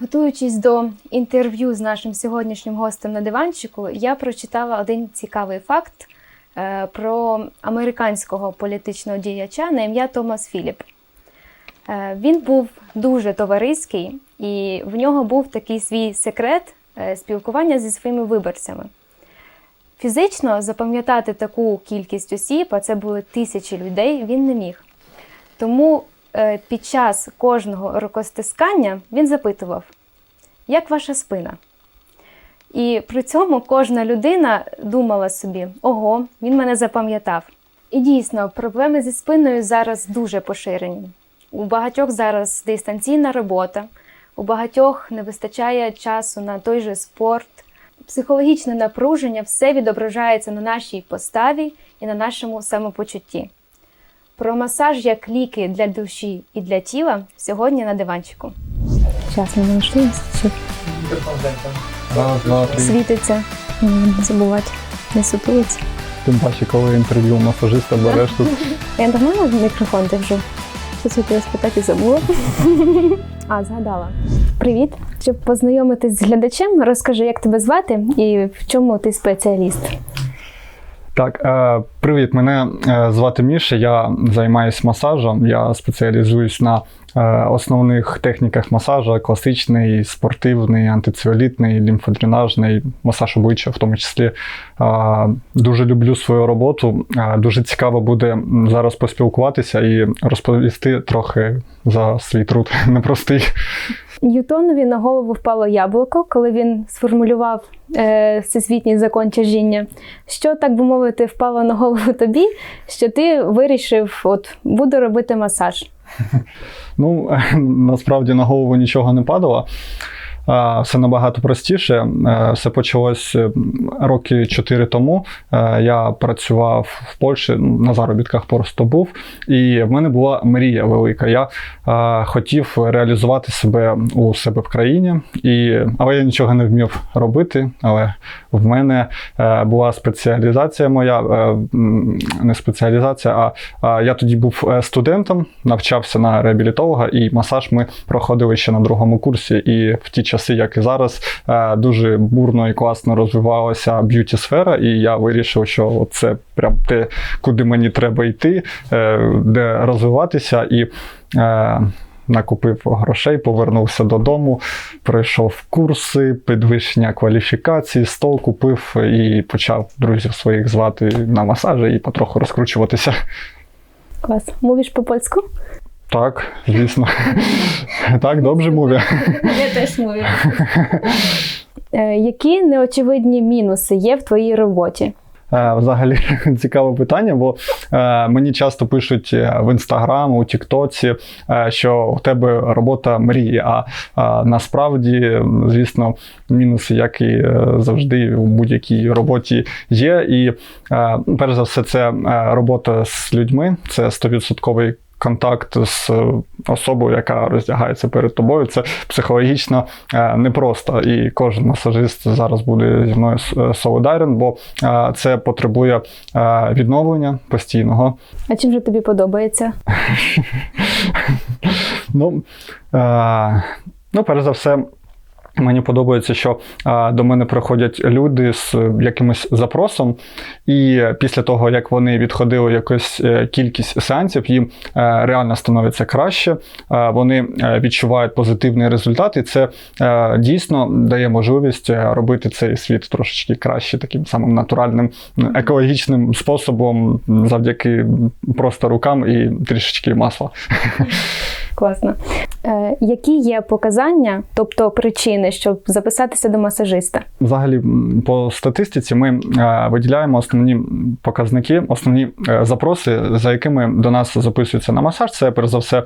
Готуючись до інтерв'ю з нашим сьогоднішнім гостем на диванчику, я прочитала один цікавий факт е, про американського політичного діяча на ім'я Томас Філіп. Е, Він був дуже товариський, і в нього був такий свій секрет е, спілкування зі своїми виборцями. Фізично запам'ятати таку кількість осіб, а це були тисячі людей, він не міг. Тому під час кожного рукостискання він запитував, як ваша спина? І при цьому кожна людина думала собі: ого, він мене запам'ятав. І дійсно, проблеми зі спиною зараз дуже поширені. У багатьох зараз дистанційна робота, у багатьох не вистачає часу на той же спорт. Психологічне напруження все відображається на нашій поставі і на нашому самопочутті. Про масаж як ліки для душі і для тіла сьогодні на диванчику. Зараз два, три. світиться, не забувати, не сутулиться. Тим паче, коли інтерв'ю масажиста береш тут. Я давно мікрофон держу. Щось хотіла спитати забула. А, згадала. Привіт. Щоб познайомитись з глядачем, розкажи, як тебе звати і в чому ти спеціаліст. Так, е, привіт, мене е, звати Міша, я займаюся масажем. Я спеціалізуюсь на е, основних техніках масажу: класичний, спортивний, антицелюлітний, лімфодренажний, масаж обличчя в тому числі. Дуже люблю свою роботу. Дуже цікаво буде зараз поспілкуватися і розповісти трохи за свій труд непростий. Ньютонові на голову впало яблуко, коли він сформулював е, всесвітній закон тяжіння. Що, так би мовити, впало на голову тобі, що ти вирішив, от буду робити масаж. Ну, насправді на голову нічого не падало. Все набагато простіше. Е, Все почалось е, роки 4 тому. Е, Я працював в Польщі ну, на заробітках просто був. І в мене була мрія велика. Я хотів реалізувати себе у себе в країні, і, але я нічого не вмів робити. Але в мене була спеціалізація моя, не спеціалізація, а я тоді був студентом, навчався на реабілітолога, і масаж ми проходили ще на другому курсі. І в ті часи, як і зараз, е, дуже бурно і класно розвивалася б'юті сфера, і я вирішив, що це прям те, куди мені треба йти, е, де розвиватися. І е, накупив грошей, повернувся додому, пройшов курси, підвищення кваліфікації, стол купив і почав друзів своїх звати на масажі і потроху розкручуватися. Клас. Мовиш по-польську? Так, звісно. Так, добре мовлю. Я теж мовлю. Е, Які неочевидні мінуси є в твоїй роботі? Е, Взагалі цікаве питання, бо е, мені часто пишуть е, в інстаграм, у Тіктоці, е, що у тебе робота мрії. А, а насправді, звісно, мінуси, як і е, завжди у будь-якій роботі є. І е, перш за все, це е, робота з людьми, це 100% Контакт з е, особою, яка роздягається перед тобою, це психологічно е, непросто. І кожен масажист зараз буде зі мною с- е, бо це потребує відновлення постійного. А чим же тобі подобається? Ну, ну, перш за все. Мені подобається, що а, до мене приходять люди з е, якимось запросом, і після того, як вони відходили якусь е, кількість сеансів, їм е, реально становиться краще. Е, вони відчувають позитивний результат, і це е, дійсно дає можливість робити цей світ трошечки краще, таким самим натуральним, екологічним способом, завдяки просто рукам і трішечки масла. Класно. Е, які є показання, тобто причини, щоб записатися до масажиста? Взагалі, по статистиці ми е, виділяємо основні показники, основні е, запроси, за якими до нас записуються на масаж. Це перш за все е,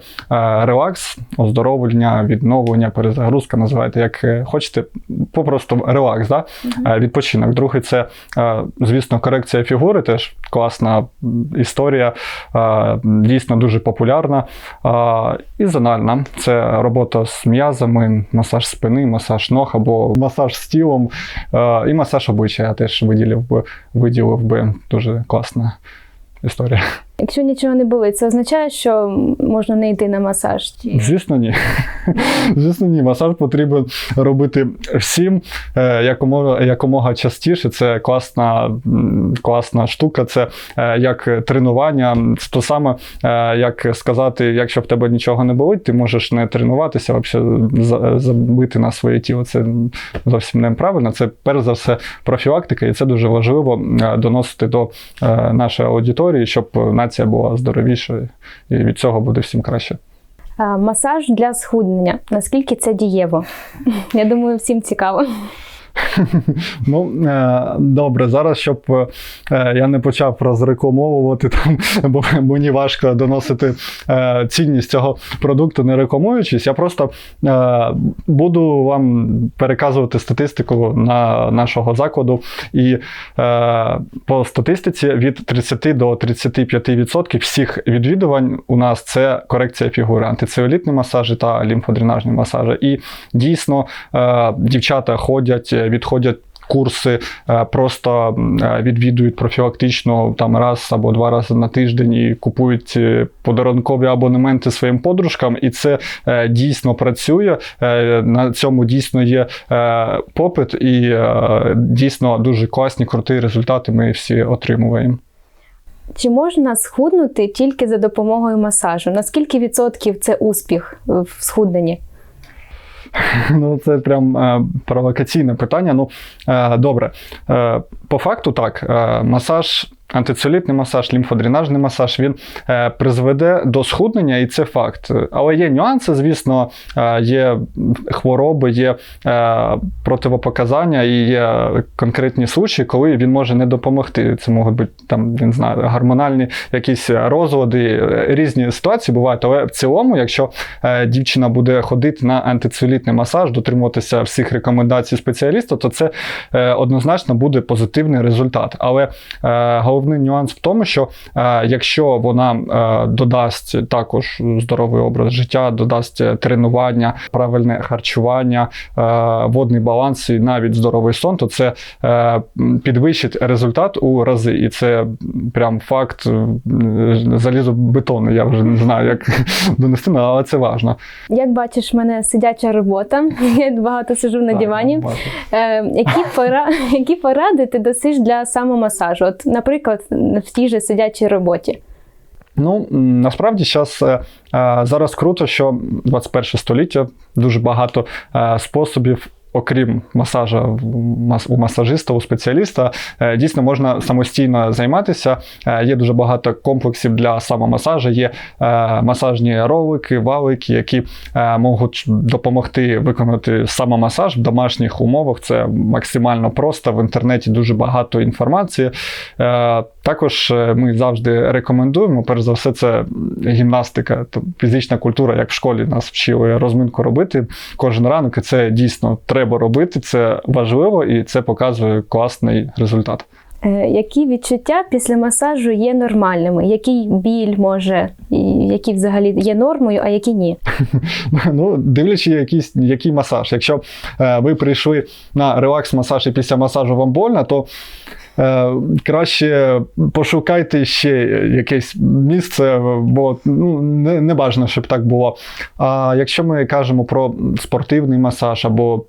релакс, оздоровлення, відновлення, перезагрузка, називайте як хочете. Попросту релакс, да? Е, відпочинок. Другий це, е, звісно, корекція фігури, теж класна історія, е, дійсно дуже популярна. Е, І зональна. Це робота з м'язами, масаж спини, масаж ног або масаж з тілом, е, і масаж обличчя я теж виділив би, виділив би. Дуже класна історія. Якщо нічого не болить, це означає, що можна не йти на масаж. Чи... Звісно, ні. Звісно, ні. Масаж потрібен робити всім е, якомога, якомога частіше. Це класна, класна штука. Це е, як тренування. Це то саме, е, як сказати, якщо в тебе нічого не болить, ти можеш не тренуватися, взагалі за- забити на своє тіло. Це зовсім неправильно. Це перш за все профілактика, і це дуже важливо доносити до нашої аудиторії, щоб нація була здоровішою, і від цього буде всім краще. Масаж для схуднення. Наскільки це дієво? Я думаю, всім цікаво. Ну, е, добре, зараз, щоб е, я не почав розрекламовувати, там, бо мені важко доносити е, цінність цього продукту, не рекламуючись, я просто буду вам переказувати статистику на нашого закладу. І по статистиці від 30 до 35% всіх відвідувань у нас це корекція фігури, антицелюлітні масажі та лімфодренажні масажі. І дійсно дівчата ходять, відходять. Курси е, просто е, відвідують профілактично там раз або два рази на тиждень і купують е, подарункові абонементи своїм подружкам, і це дійсно працює. На цьому дійсно є попит, і дійсно дуже класні, круті результати ми всі отримуємо. Чи можна схуднути тільки за допомогою масажу? Наскільки відсотків це успіх в схудненні? Ну, це прям е, провокаційне питання. Ну, е, добре. Е, по факту, так, е, масаж, антицелюлітний масаж, лімфодренажний масаж, він е, призведе до схуднення, і це факт. Але є нюанси, звісно, е, є хвороби, є е, противопоказання і є конкретні случаї, коли він може не допомогти. Це можуть бути там, не знаю, гормональні якісь розлади, різні ситуації бувають. Але в цілому, якщо дівчина буде ходити на антицелюлітний масаж, дотримуватися всіх рекомендацій спеціаліста, то це однозначно буде позитивний результат. Але е, головний нюанс в тому, що е, якщо вона е, додасть також здоровий образ життя, додасть тренування, правильне харчування, е, водний баланс і навіть здоровий сон, то це е, підвищить результат у рази. І це прям факт е, залізобетонний. Я вже не знаю, як донести, але це важливо. Як бачиш, в мене сидяча робота. Я багато сиджу на Так, дивані. Які, пора... які поради ти досиш для самомасажу? От, наприклад, в тій же сидячій роботі. Ну, насправді зараз зараз круто, що 21 століття дуже багато е, способів. Окрім масажа у масажиста, у спеціаліста, е, дійсно можна самостійно займатися. Е, Є дуже багато комплексів для самомасажу. Є е, масажні ролики, валики, які можуть допомогти виконати самомасаж в домашніх умовах. Це максимально просто. В інтернеті дуже багато інформації. Також е, ми завжди рекомендуємо. Перш за все, це гімнастика, то фізична культура, як в школі нас вчили розминку робити кожен ранок. І це дійсно треба робити. Це важливо і це показує класний результат. Е, які відчуття після масажу є нормальними? Який біль може, які взагалі є нормою, а які ні? Ну, дивлячись, якийсь, який масаж. Якщо е, ви прийшли на релакс-масаж і після масажу вам больно, то краще пошукайте ще якесь місце, бо ну, не, не бажано, щоб так було. А якщо ми кажемо про спортивний масаж або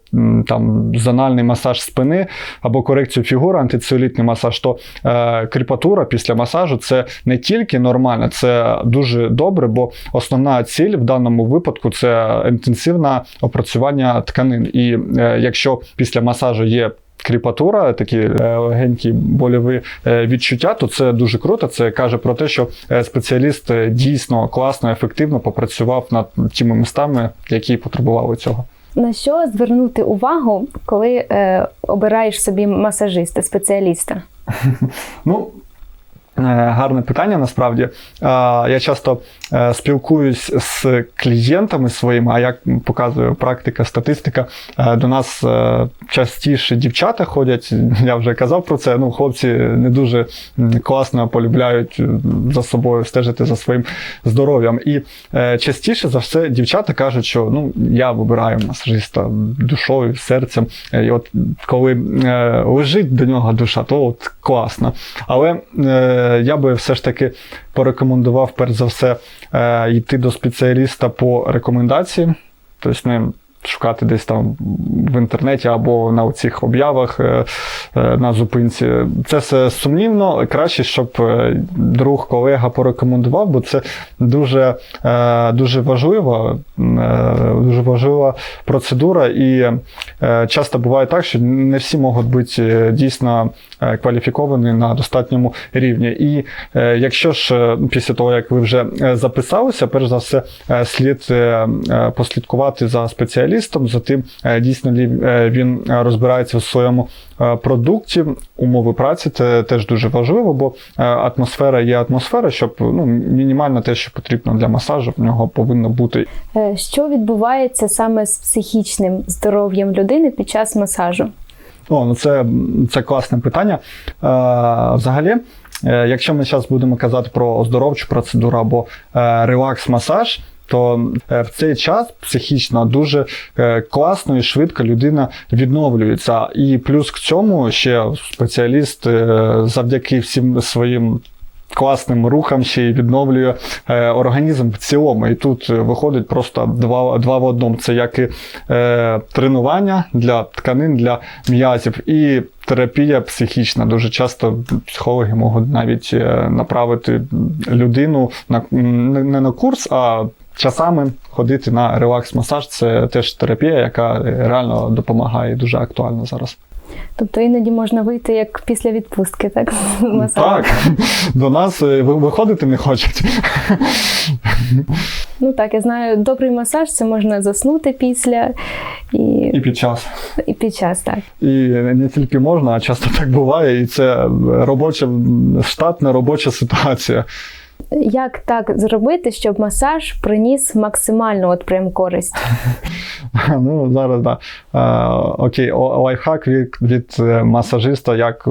там зональний масаж спини, або корекцію фігури, антицелюлітний масаж, то е, кріпатура після масажу це не тільки нормально, це дуже добре, бо основна ціль в даному випадку це інтенсивне опрацювання тканин. І е, якщо після масажу є кріпатура, такі е, легенькі больові е, відчуття, то це дуже круто. Це каже про те, що е, спеціаліст дійсно класно, ефективно попрацював над тими містами, які потребували цього. На що звернути увагу, коли е, обираєш собі масажиста, спеціаліста? Ну, гарне питання насправді. Е, Я часто е, спілкуюсь з клієнтами своїми, а як показує практика, статистика, е, до нас е, частіше дівчата ходять. Я вже казав про це. Ну, хлопці не дуже класно полюбляють е, за собою стежити за своїм здоров'ям. І е, частіше за все дівчата кажуть, що ну, я вибираю масажиста душою, серцем. Е, І от коли е, лежить до нього душа, то от класно. Але е, е, я би все ж таки порекомендував, перш за все, е, йти до спеціаліста по рекомендації. Тобто шукати десь там в інтернеті або на цих об'явах е, е, на зупинці. Це все сумнівно. Краще, щоб е, друг, колега порекомендував, бо це дуже, дуже важливо, е, дуже важлива процедура. І часто буває так, що не всі можуть бути дійсно кваліфіковані на достатньому рівні. І якщо ж після того, як ви вже записалися, перш за все слід послідкувати за спеціалістом, за тим, е, дійсно е, він е, розбирається в своєму продукті. Умови праці це теж дуже важливо, бо атмосфера є атмосфера, щоб ну, мінімально те, що потрібно для масажу, в нього повинно бути. Що відбувається саме з психічним здоров'ям людини під час масажу? О, ну це, це класне питання. Е, взагалі, е, якщо ми зараз будемо казати про оздоровчу процедуру або е, релакс-масаж, то е, в цей час психічно дуже е, класно і швидко людина відновлюється. І плюс к цьому ще спеціаліст е, завдяки всім своїм. Класним рухам ще й відновлює е, організм в цілому. І тут виходить просто два, два в одному. Це як і е, тренування для тканин, для м'язів, і терапія психічна. Дуже часто психологи можуть навіть направити людину на не на курс, а часами ходити на релакс-масаж. Це теж терапія, яка реально допомагає і дуже актуальна зараз. Тобто іноді можна вийти як після відпустки, так? Так, до нас е, виходити не хочуть. Ну так, я знаю, добрий масаж це можна заснути після і, І під час. і під час, так. І не тільки можна, а часто так буває. І це робоча штатна робоча ситуація. Як так зробити, щоб масаж приніс максимальну от прям користь? Ну, зараз да. Е, окей, лайфхак від, від е, масажиста, як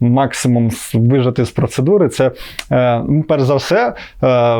максимум вижити з процедури, це е, ну, перш за все. Е,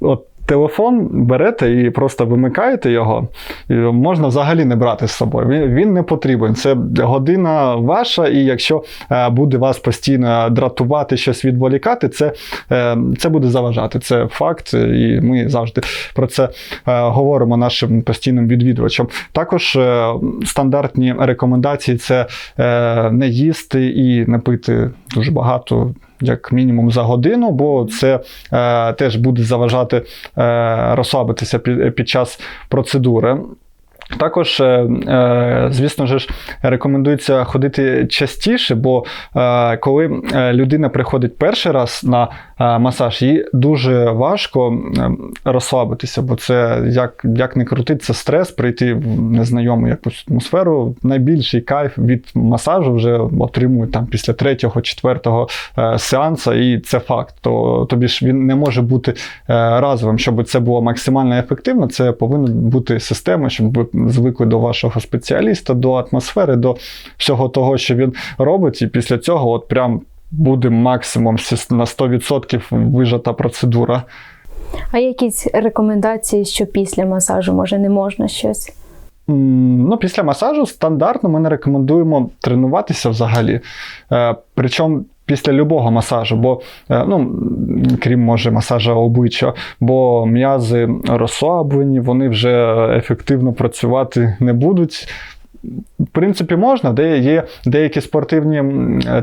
от Телефон берете і просто вимикаєте його. І можна взагалі не брати з собою. Він, він не потрібен. Це година ваша, і якщо е, буде вас постійно дратувати, щось відволікати, це, е, це буде заважати. Це факт, і ми завжди про це е, говоримо нашим постійним відвідувачам. Також е, стандартні рекомендації це е, не їсти і не пити дуже багато. Як мінімум за годину, бо це е, теж буде заважати е, розслабитися під, під час процедури. Також, е, е, звісно ж, рекомендується ходити частіше, бо е, коли людина приходить перший раз на масаж, їй дуже важко розслабитися, бо це як, як не крути, це стрес прийти в незнайому якусь атмосферу. Найбільший кайф від масажу вже отримують там після третього, четвертого е, сеансу, і це факт. То тобі ж він не може бути е, разовим, щоб це було максимально ефективно. Це повинна бути система, щоб ви звикли до вашого спеціаліста, до атмосфери, до всього того, що він робить, і після цього от прям буде максимум на 100% вижата процедура. А якісь рекомендації, що після масажу може не можна щось? Ну, після масажу стандартно ми не рекомендуємо тренуватися взагалі. Е, Причому після любого масажу, бо е, ну, крім може масажа обличчя, бо м'язи розслаблені, вони вже ефективно працювати не будуть. В принципі, можна, де є деякі спортивні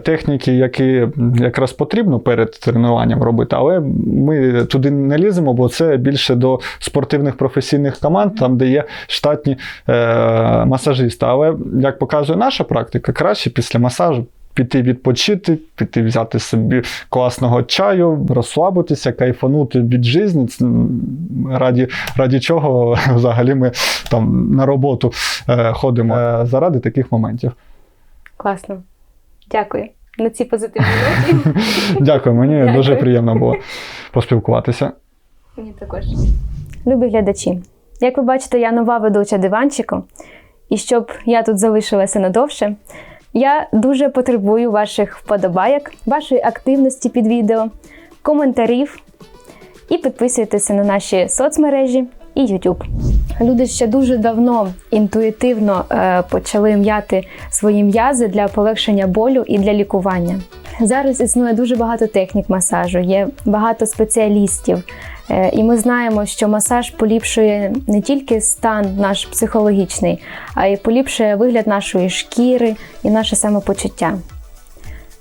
техніки, які якраз потрібно перед тренуванням робити, але ми туди не ліземо, бо це більше до спортивних професійних команд, там, де є штатні е, масажисти. Але як показує наша практика, краще після масажу. Піти відпочити, піти взяти собі класного чаю, розслабитися, кайфанути від житті. Раді, раді чого взагалі ми там на роботу е, ходимо е, заради таких моментів. Класно. Дякую. На ці позитивні ноті. Дякую, мені Дякую. дуже приємно було поспілкуватися. Мені також. Любі глядачі, як ви бачите, я нова ведуча диванчику, і щоб я тут залишилася надовше, я дуже потребую ваших вподобайок, вашої активності під відео, коментарів і підписуйтеся на наші соцмережі і YouTube. Люди ще дуже давно інтуїтивно е, почали м'яти свої м'язи для полегшення болю і для лікування. Зараз існує дуже багато технік масажу, є багато спеціалістів, і ми знаємо, що масаж поліпшує не тільки стан наш психологічний, а й поліпшує вигляд нашої шкіри і наше самопочуття.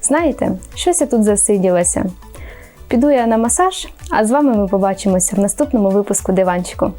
Знаєте, щось я тут засиділася. Піду я на масаж, а з вами ми побачимося в наступному випуску диванчику.